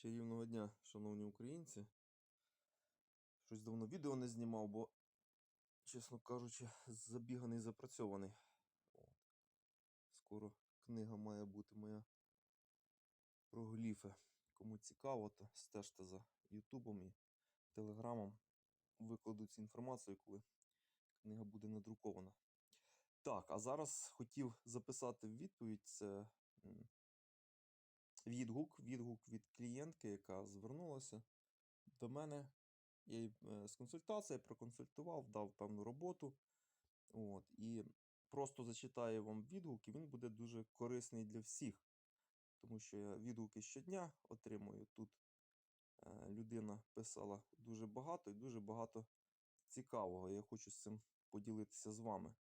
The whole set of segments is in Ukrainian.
Чарівного дня, шановні українці. Щось давно відео не знімав, бо, чесно кажучи, забіганий, запрацьований. Скоро книга має бути моя про гліфи. Кому цікаво, то стежте за Ютубом і Телеграмом. Викладу цю інформацію, коли книга буде надрукована. Так, а зараз хотів записати відповідь. Це відгук, відгук від клієнтки, яка звернулася до мене. Я їй е, з консультацією проконсультував, дав певну роботу. От, і просто зачитаю вам відгук, і він буде дуже корисний для всіх. Тому що я відгуки щодня отримую. Тут е, людина писала дуже багато і дуже багато цікавого. Я хочу з цим поділитися з вами.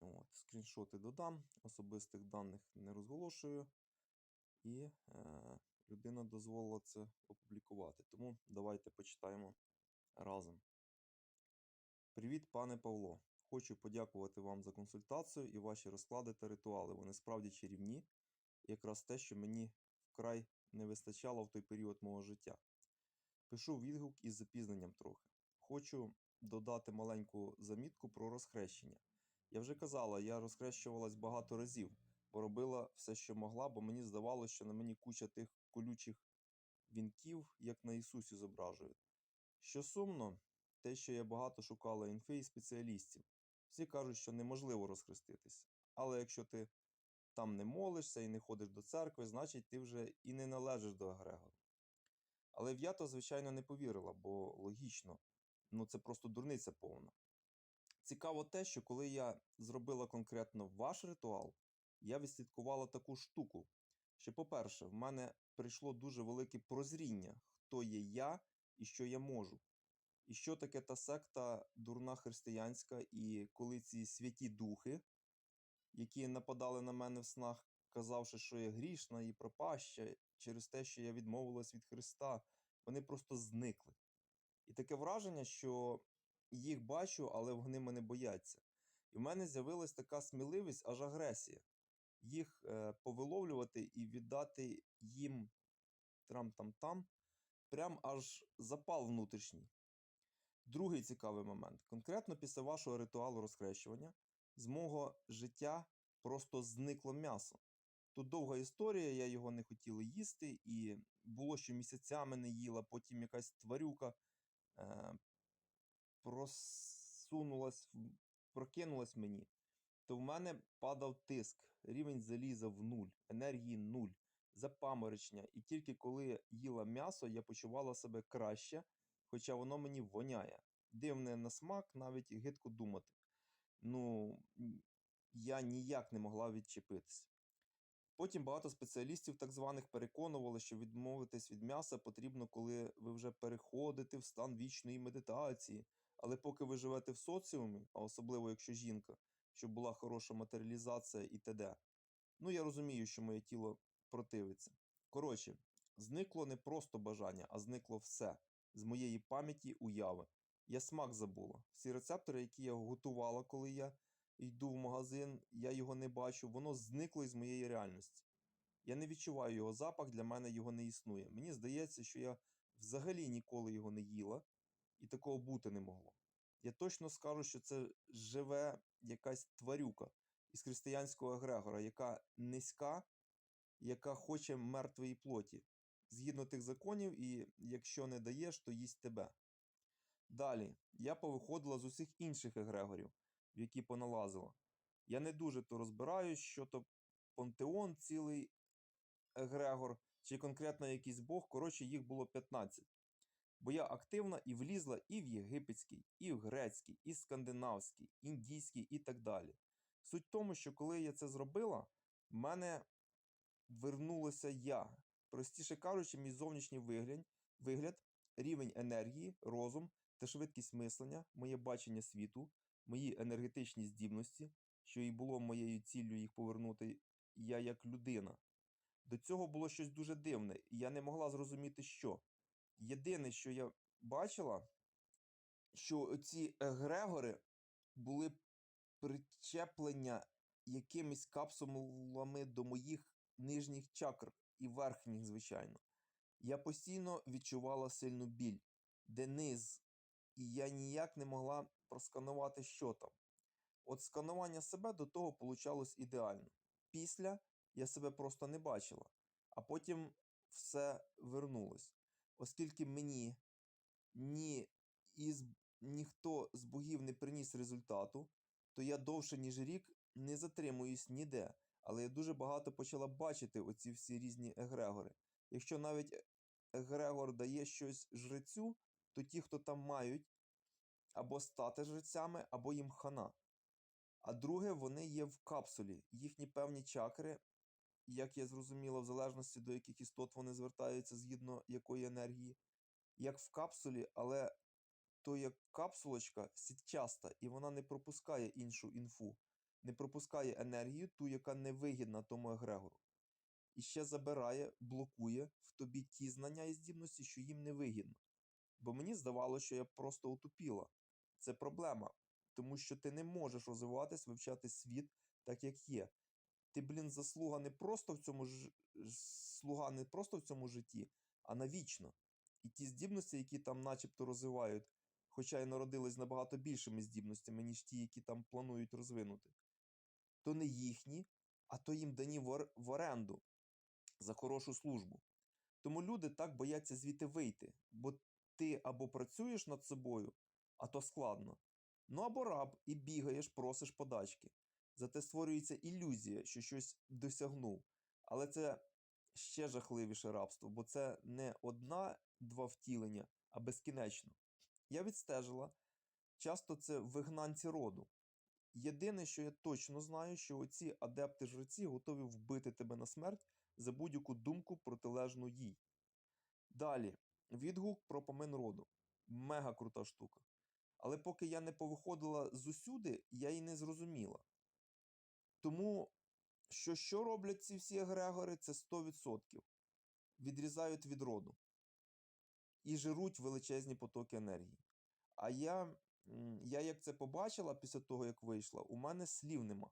От, скріншоти додам, особистих даних не розголошую. І е, людина дозволила це опублікувати. Тому давайте почитаємо разом. Привіт, пане Павло. Хочу подякувати вам за консультацію і ваші розклади та ритуали. Вони справді чарівні, якраз те, що мені вкрай не вистачало в той період мого життя. Пишу відгук із запізненням трохи. Хочу додати маленьку замітку про розхрещення. Я вже казала, я розхрещувалась багато разів, робила все, що могла, бо мені здавалося, що на мені куча тих колючих вінків, як на Ісусі зображують. Що сумно, те, що я багато шукала інфи і спеціалістів. Всі кажуть, що неможливо розхреститися. Але якщо ти там не молишся і не ходиш до церкви, значить ти вже і не належиш до Егрегору. Але в я то, звичайно, не повірила, бо логічно, ну це просто дурниця повна. Цікаво те, що коли я зробила конкретно ваш ритуал, я відслідкувала таку штуку, що, по-перше, в мене прийшло дуже велике прозріння, хто є я і що я можу. І що таке та секта дурна християнська, і коли ці святі духи, які нападали на мене в снах, казавши, що я грішна і пропаща через те, що я відмовилась від Христа, вони просто зникли. І таке враження, що їх бачу, але вони мене бояться. І в мене з'явилась така сміливість, аж агресія. Їх е, повиловлювати і віддати їм трам-там-там, прям аж запал внутрішній. Другий цікавий момент. Конкретно після вашого ритуалу розхрещування з мого життя просто зникло м'ясо. Тут довга історія, я його не хотіла їсти, і було, що місяцями не їла, потім якась тварюка е, просунулась, прокинулась мені. То в мене падав тиск, рівень заліза в нуль, енергії нуль, запаморочення. І тільки коли їла м'ясо, я почувала себе краще, хоча воно мені воняє. Дивне на смак, навіть гидко думати. Ну, я ніяк не могла відчепитись. Потім багато спеціалістів так званих переконували, що відмовитись від м'яса потрібно, коли ви вже переходите в стан вічної медитації. Але поки ви живете в соціумі, а особливо якщо жінка, щоб була хороша матеріалізація і т.д. Ну, я розумію, що моє тіло противиться. Коротше, зникло не просто бажання, а зникло все з моєї пам'яті уяви. Я смак забула. Всі рецептори, які я готувала, коли я йду в магазин, я його не бачу, воно зникло із моєї реальності. Я не відчуваю його запах, для мене його не існує. Мені здається, що я взагалі ніколи його не їла, і такого бути не могло. Я точно скажу, що це живе якась тварюка із християнського егрегора, яка низька, яка хоче мертвої плоті, згідно тих законів, і якщо не даєш, то їсть тебе. Далі, я повиходила з усіх інших егрегорів, в які поналазила. Я не дуже то розбираюсь, що то пантеон, цілий егрегор, чи конкретно якийсь бог, коротше, їх було 15. Бо я активна і влізла і в єгипетський, і в грецький, і скандинавський, індійський і так далі. Суть в тому, що коли я це зробила, в мене вернулося я. Простіше кажучи, мій зовнішній вигляд, вигляд, рівень енергії, розум та швидкість мислення, моє бачення світу, мої енергетичні здібності, що і було моєю ціллю їх повернути, я як людина. До цього було щось дуже дивне, і я не могла зрозуміти, що. Єдине, що я бачила, що ці егрегори були причеплення якимись капсулами до моїх нижніх чакр і верхніх, звичайно. Я постійно відчувала сильну біль, де і я ніяк не могла просканувати, що там. От сканування себе до того получалось ідеально. Після я себе просто не бачила, а потім все вернулось. Оскільки мені ні із, ніхто з богів не приніс результату, то я довше, ніж рік, не затримуюсь ніде. Але я дуже багато почала бачити оці всі різні егрегори. Якщо навіть е- егрегор дає щось жрецю, то ті, хто там мають, або стати жрецями, або їм хана. А друге, вони є в капсулі. Їхні певні чакри, як я зрозуміла, в залежності до яких істот вони звертаються згідно якої енергії, як в капсулі, але то як капсулочка сітчаста, і вона не пропускає іншу інфу, не пропускає енергію, ту, яка не вигідна тому егрегору. І ще забирає, блокує в тобі ті знання і здібності, що їм не вигідно. Бо мені здавалося, що я просто утупіла. Це проблема, тому що ти не можеш розвиватись, вивчати світ так, як є. Ти, блін, заслуга не просто в цьому ж... слуга не просто в цьому житті, а навічно. І ті здібності, які там начебто розвивають, хоча й народились набагато більшими здібностями, ніж ті, які там планують розвинути, то не їхні, а то їм дані в в оренду за хорошу службу. Тому люди так бояться звідти вийти, бо ти або працюєш над собою, а то складно. Ну або раб і бігаєш, просиш подачки. Зате створюється ілюзія, що щось досягнув. Але це ще жахливіше рабство, бо це не одна-два втілення, а безкінечно. Я відстежила, часто це вигнанці роду. Єдине, що я точно знаю, що оці адепти жреці готові вбити тебе на смерть за будь-яку думку протилежну їй. Далі, відгук про помин роду. Мега крута штука. Але поки я не повиходила з усюди, я й не зрозуміла. Тому, що що роблять ці всі егрегори, це 100%. Відрізають від роду. І жируть величезні потоки енергії. А я, я як це побачила після того, як вийшла, у мене слів нема.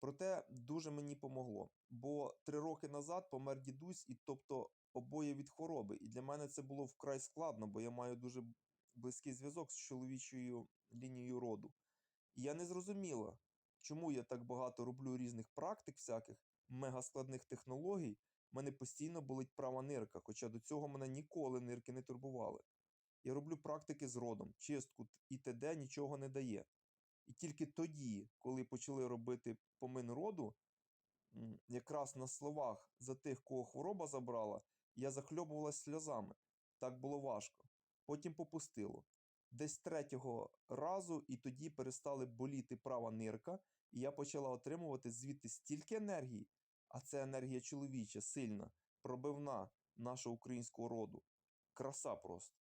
Проте дуже мені помогло. Бо три роки назад помер дідусь, і тобто обоє від хвороби. І для мене це було вкрай складно, бо я маю дуже близький зв'язок з чоловічою лінією роду. І я не зрозуміла, чому я так багато роблю різних практик, всяких мегаскладних технологій. В мене постійно болить права нирка, хоча до цього мене ніколи нирки не турбували. Я роблю практики з родом, чистку і т.д. нічого не дає. І тільки тоді, коли почали робити помин роду, якраз на словах за тих, кого хвороба забрала, я захльобувалась сльозами. Так було важко. Потім попустило. Десь третього разу, і тоді перестали боліти права нирка, і я почала отримувати звідти стільки енергії, а це енергія чоловіча, сильна, пробивна нашого українського роду. Краса просто.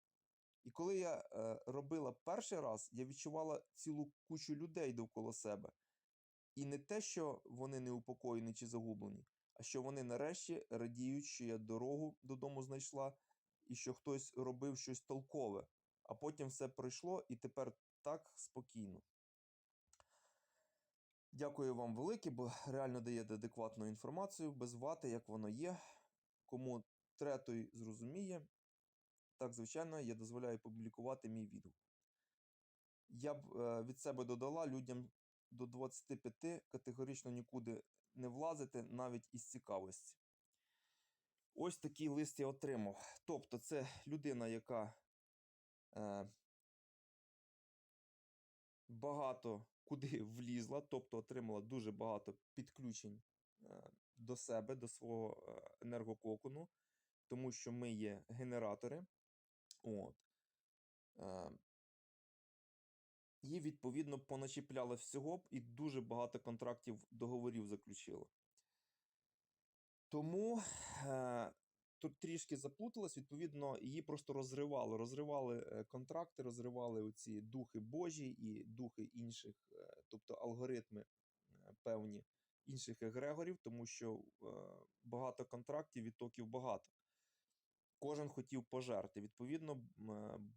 І коли я е, робила перший раз, я відчувала цілу кучу людей довкола себе. І не те, що вони неупокоєні чи загублені, а що вони нарешті радіють, що я дорогу додому знайшла, і що хтось робив щось толкове, а потім все пройшло і тепер так спокійно. Дякую вам велике, бо реально даєте адекватну інформацію, без вати, як воно є. Кому тре, той зрозуміє. Так, звичайно, я дозволяю публікувати мій відгук. Я б е, від себе додала людям до 25 категорично нікуди не влазити, навіть із цікавості. Ось такий лист я отримав. Тобто, це людина, яка багато куди влізла, тобто отримала дуже багато підключень е, до себе, до свого е, енергококону, тому що ми є генератори. От. Е, і відповідно поначіпляли всього і дуже багато контрактів договорів заключила. Тому е, тут трішки заплуталась, відповідно, її просто розривало. Розривали е, контракти, розривали оці духи Божі і духи інших, е, тобто алгоритми е, певні інших егрегорів, тому що багато контрактів, відтоків багато. Кожен хотів пожерти. Відповідно,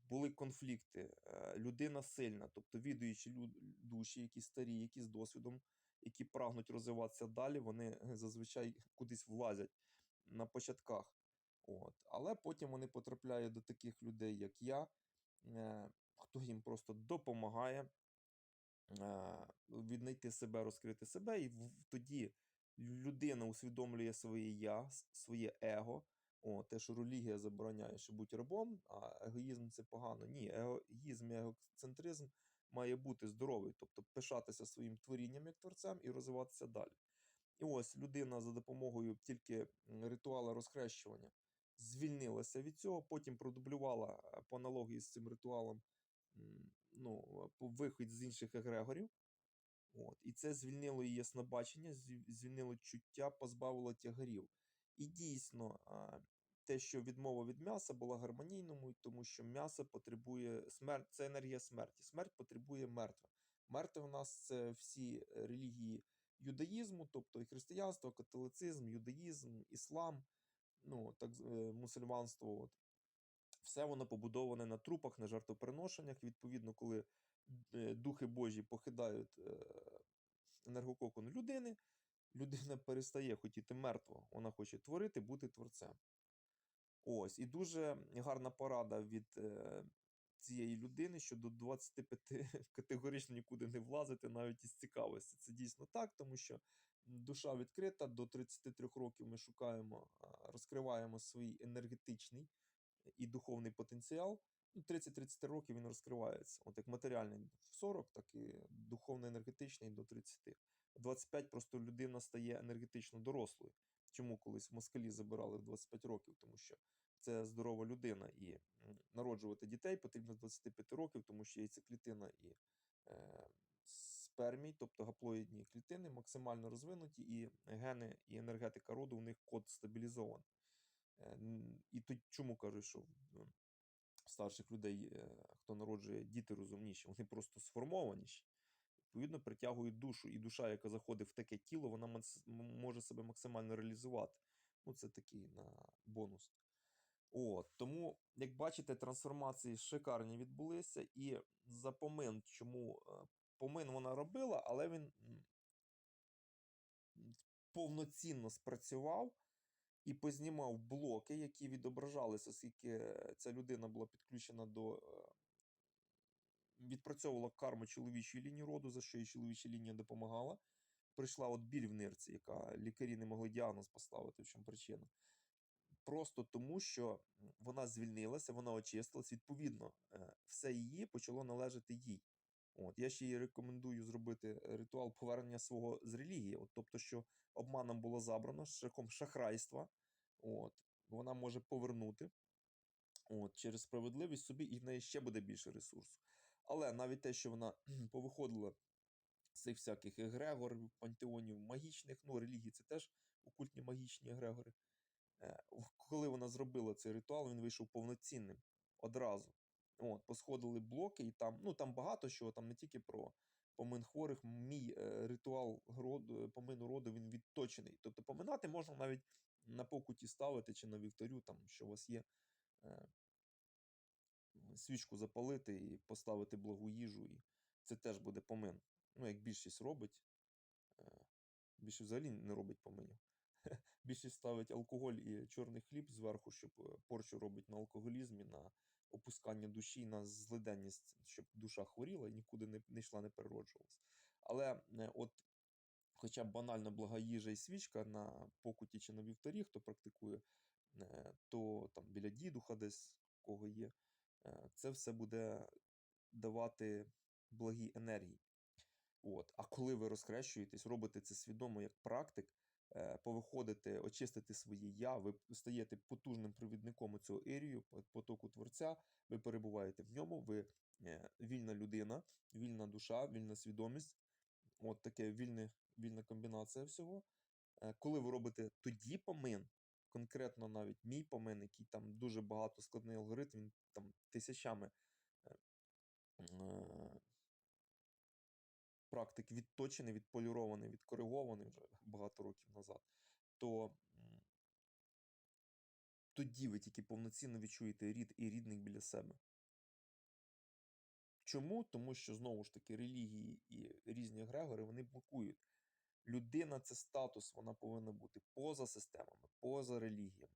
були конфлікти. Людина сильна, тобто відуючі душі, які старі, які з досвідом, які прагнуть розвиватися далі, вони зазвичай кудись влазять на початках. От. Але потім вони потрапляють до таких людей, як я, е, хто їм просто допомагає е, віднайти себе, розкрити себе, і тоді людина усвідомлює своє я, своє его. О, те, що релігія забороняє, що бути рабом, а егоїзм це погано. Ні, егоїзм і егоцентризм має бути здоровий, тобто пишатися своїм творінням як творцем і розвиватися далі. І ось людина за допомогою тільки ритуала розхрещування звільнилася від цього, потім продублювала е, по аналогії з цим ритуалом ну, е, вихід з інших егрегорів. От. І це звільнило її яснобачення, звільнило чуття, позбавило тягарів. І дійсно, те, що відмова від м'яса була гармонійною, тому що м'ясо потребує смерть, це енергія смерті. Смерть потребує мертве. Мертве в нас це всі релігії юдаїзму, тобто і християнство, католицизм, юдаїзм, іслам, ну, так, е, мусульманство. От. Все воно побудоване на трупах, на жертвоприношеннях. Відповідно, коли е, духи Божі покидають е, енергококон людини, людина перестає хотіти мертвого. Вона хоче творити, бути творцем. Ось, і дуже гарна порада від е, цієї людини, що до 25 категорично нікуди не влазити, навіть із цікавості. Це дійсно так, тому що душа відкрита, до 33 років ми шукаємо, розкриваємо свій енергетичний і духовний потенціал. Ну, 30-33 років він розкривається. От як матеріальний в 40, так і духовно-енергетичний до 30. В 25 просто людина стає енергетично дорослою. Чому колись в москалі забирали в 25 років? Тому що це здорова людина, і народжувати дітей потрібно з 25 років, тому що яйцеклітина і е, спермій, тобто гаплоїдні клітини, максимально розвинуті, і гени і енергетика роду у них код стабілізований. Е, І тут чому кажуть, що в старших людей, е, хто народжує діти розумніші, вони просто сформованіші. Відповідно, притягують душу, і душа, яка заходить в таке тіло, вона може себе максимально реалізувати. Ну, це такий на бонус. От, тому, як бачите, трансформації шикарні відбулися, і за помин, чому е, помин вона робила, але він повноцінно спрацював і познімав блоки, які відображалися, оскільки ця людина була підключена до. е, Відпрацьовувала карму чоловічої лінії роду, за що їй чоловіча лінія допомагала. Прийшла от біль в нирці, яка лікарі не могли діагноз поставити, в чому причина. Просто тому, що вона звільнилася, вона очистилась. Відповідно, е, все її почало належати їй. От, я ще їй рекомендую зробити ритуал повернення свого з релігії. От, тобто, що обманом було забрано шляхом шахрайства. От, вона може повернути от, через справедливість собі, і в неї ще буде більше ресурсу. Але навіть те, що вона повиходила з цих всяких егрегорів, пантеонів магічних, ну, релігії це теж окультні магічні егрегори. Е, Коли вона зробила цей ритуал, він вийшов повноцінним одразу. От, посходили блоки, і там, ну там багато чого, там не тільки про помин хворих. Мій е, ритуал роду, е, помину роду він відточений. Тобто поминати можна навіть на покуті ставити чи на вівторю, там, що у вас є. Е, свічку запалити і поставити благу їжу, і це теж буде помин. Ну, як більшість робить, е, більшість взагалі не робить поминів. Більшість ставить алкоголь і чорний хліб зверху, щоб е, порчу робить на алкоголізмі, на опускання душі, на злиденність, щоб душа хворіла і нікуди не, не йшла, не перероджувалась. Але е, от хоча б банально блага їжа і свічка на покуті чи на вівторі, хто практикує, е, то там біля дідуха десь кого є, е, це все буде давати благі енергії. От. А коли ви розхрещуєтесь, робите це свідомо як практик, е, повиходите, очистите своє я, ви стаєте потужним провідником цього ерію, потоку творця, ви перебуваєте в ньому, ви е, вільна людина, вільна душа, вільна свідомість. От таке вільне, вільна комбінація всього. Е, Коли ви робите тоді помин, конкретно навіть мій помин, який там дуже багато складний алгоритм, він там тисячами практик відточений, відполірований, відкоригований вже багато років назад, то тоді ви тільки повноцінно відчуєте рід і рідних біля себе. Чому? Тому що знову ж таки релігії і різні егрегори вони блокують. Людина це статус, вона повинна бути поза системами, поза релігіями.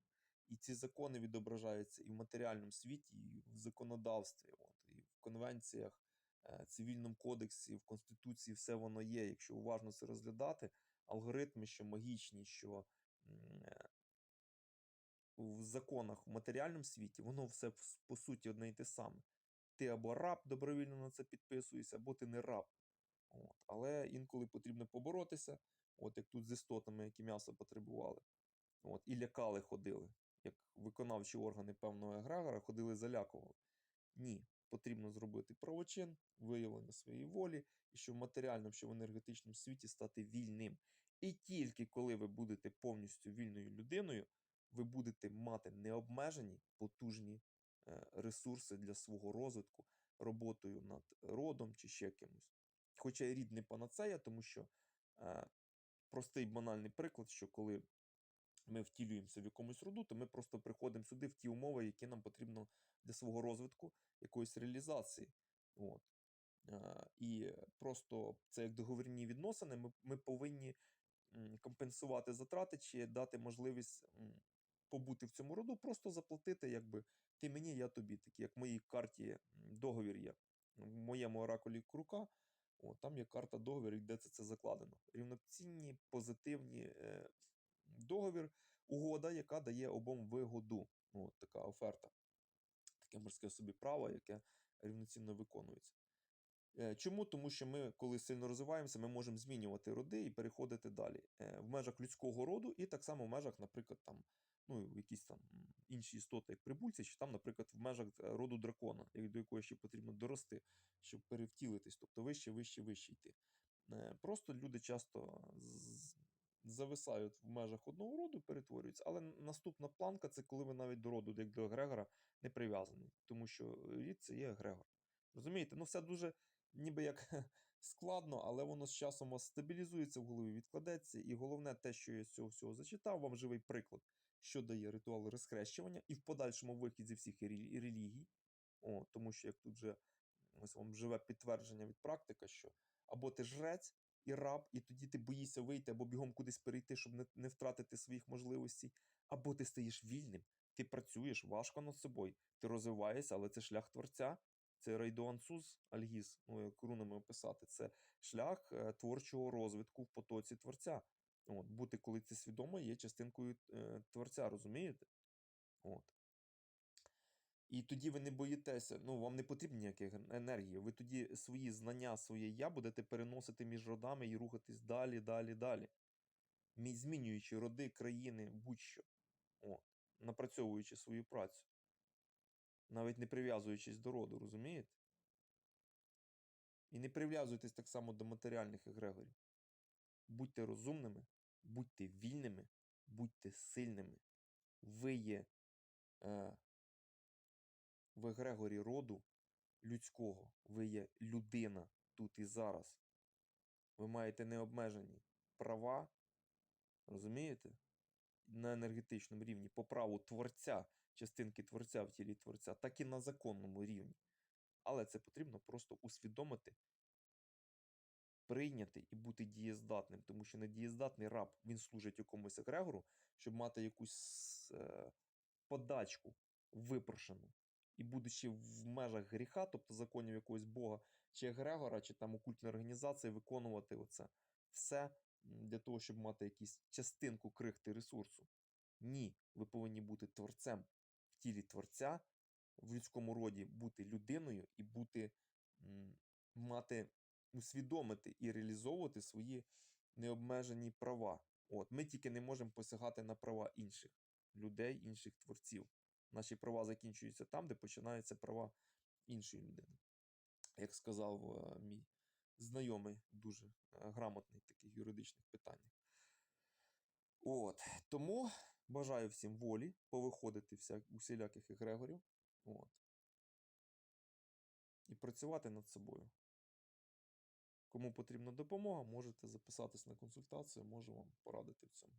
І ці закони відображаються і в матеріальному світі, і в законодавстві, от, і в конвенціях, цивільному кодексі, в Конституції все воно є. Якщо уважно це розглядати, алгоритми, що магічні, що е, в законах в матеріальному світі, воно все по суті одне і те саме. Ти або раб добровільно на це підписуєшся, або ти не раб. От. Але інколи потрібно поборотися, от як тут з істотами, які м'ясо потребували. От, і лякали ходили, як виконавчі органи певного егрегора ходили, залякували. Ні, потрібно зробити правочин, виявлення своєї волі, і що в матеріальному, що в енергетичному світі стати вільним. І тільки коли ви будете повністю вільною людиною, ви будете мати необмежені потужні е, ресурси для свого розвитку, роботою над родом чи ще кимось. Хоча і рід не панацея, тому що е, простий банальний приклад, що коли ми втілюємося в якомусь роду, то ми просто приходимо сюди в ті умови, які нам потрібно для свого розвитку, якоїсь реалізації. От. Е, І просто це як договірні відносини, ми, ми повинні компенсувати затрати чи дати можливість побути в цьому роду, просто заплатити, якби ти мені, я тобі, такі, як в моїй карті договір є. В моєму оракулі крука, о, там є карта договір, де це, це закладено. Рівноцінні, позитивні е, договір, угода, яка дає обом вигоду. Ну, От така оферта. Таке морське собі право, яке рівноцінно виконується. Е, Чому? Тому що ми, коли сильно розвиваємося, ми можемо змінювати роди і переходити далі Е, в межах людського роду, і так само в межах, наприклад, там, ну, якісь там інші істоти, як прибульці, чи там, наприклад, в межах е, роду дракона, до якої ще потрібно дорости, щоб перевтілитись, тобто вище, вище, вище йти. Просто люди часто зависають в межах одного роду, перетворюються, але наступна планка це коли ви навіть до роду, як до егрегора, не прив'язані, тому що рід це є егрегор. Розумієте? Ну, все дуже ніби як складно, але воно з часом стабілізується в голові, відкладеться. І головне те, що я з цього всього зачитав, вам живий приклад, що дає ритуал розхрещування, і в подальшому вихід зі всіх релі- релігій. О, тому що як тут вже ось вам живе підтвердження від практика, що або ти жрець і раб, і тоді ти боїшся вийти або бігом кудись перейти, щоб не, не втратити своїх можливостей, або ти стаєш вільним, ти працюєш важко над собою, ти розвиваєшся, але це шлях творця. Це рейдуансуз альгіз, ну як рунами описати, це шлях е, творчого розвитку в потоці творця. От, бути, коли це свідомо, є частинкою е, творця, розумієте? От. І тоді ви не боїтеся, ну вам не потрібні ніякі ген- енергії. Ви тоді свої знання, своє я будете переносити між родами і рухатись далі, далі, далі. Змінюючи роди, країни, будь-що. От. Напрацьовуючи свою працю. Навіть не прив'язуючись до роду, розумієте? І не прив'язуйтесь так само до матеріальних егрегорів. Будьте розумними, будьте вільними, будьте сильними. Ви є е, в егрегорі роду людського. Ви є людина тут і зараз. Ви маєте необмежені права, розумієте? На енергетичному рівні, по праву творця, частинки творця в тілі творця, так і на законному рівні. Але це потрібно просто усвідомити, прийняти і бути дієздатним, тому що недієздатний раб він служить якомусь егрегору, щоб мати якусь е, подачку випрошену. І будучи в межах гріха, тобто законів якогось Бога, чи егрегора, чи там окультної організації, виконувати оце все для того, щоб мати якусь частинку крихти ресурсу. Ні, ви повинні бути творцем в тілі творця, в людському роді бути людиною і бути мати усвідомити і реалізовувати свої необмежені права. От, ми тільки не можемо посягати на права інших людей, інших творців. Наші права закінчуються там, де починаються права іншої людини. Як сказав е, мій знайомий, дуже е, грамотний таких юридичних питаннях. От. Тому бажаю всім волі повиходити вся, усіляких егрегорів. От. І працювати над собою. Кому потрібна допомога, можете записатись на консультацію, можу вам порадити в цьому.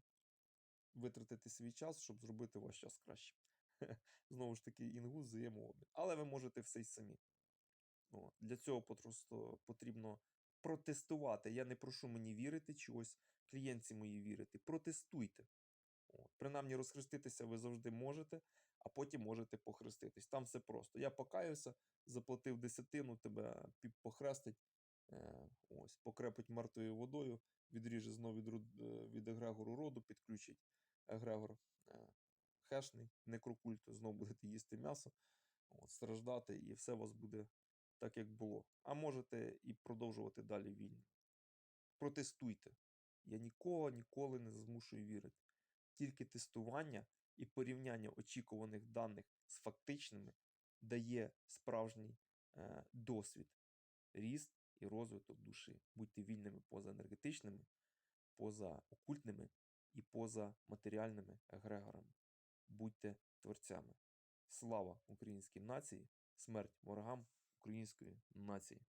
Витратити свій час, щоб зробити ваш час краще. Знову ж таки, інгус взаємообмін. Але ви можете все й самі. От. Для цього просто потрібно протестувати. Я не прошу мені вірити чогось, клієнтці мої вірити. Протестуйте. От. Принаймні розхреститися ви завжди можете, а потім можете похреститись. Там все просто. Я покаюся, заплатив десятину, тебе похрестить, е, ось, покрепить мертвою водою, відріже знову від, е, від егрегору роду, підключить егрегор е, хешний, некрокульту, знову будете їсти м'ясо, от, страждати, і все у вас буде так, як було. А можете і продовжувати далі вільно. Протестуйте. Я нікого ніколи не змушую вірити. Тільки тестування і порівняння очікуваних даних з фактичними дає справжній е, досвід, ріст і розвиток душі. Будьте вільними поза енергетичними, поза окультними і поза матеріальними егрегорами. Будьте творцями. Слава українській нації, смерть ворогам української нації.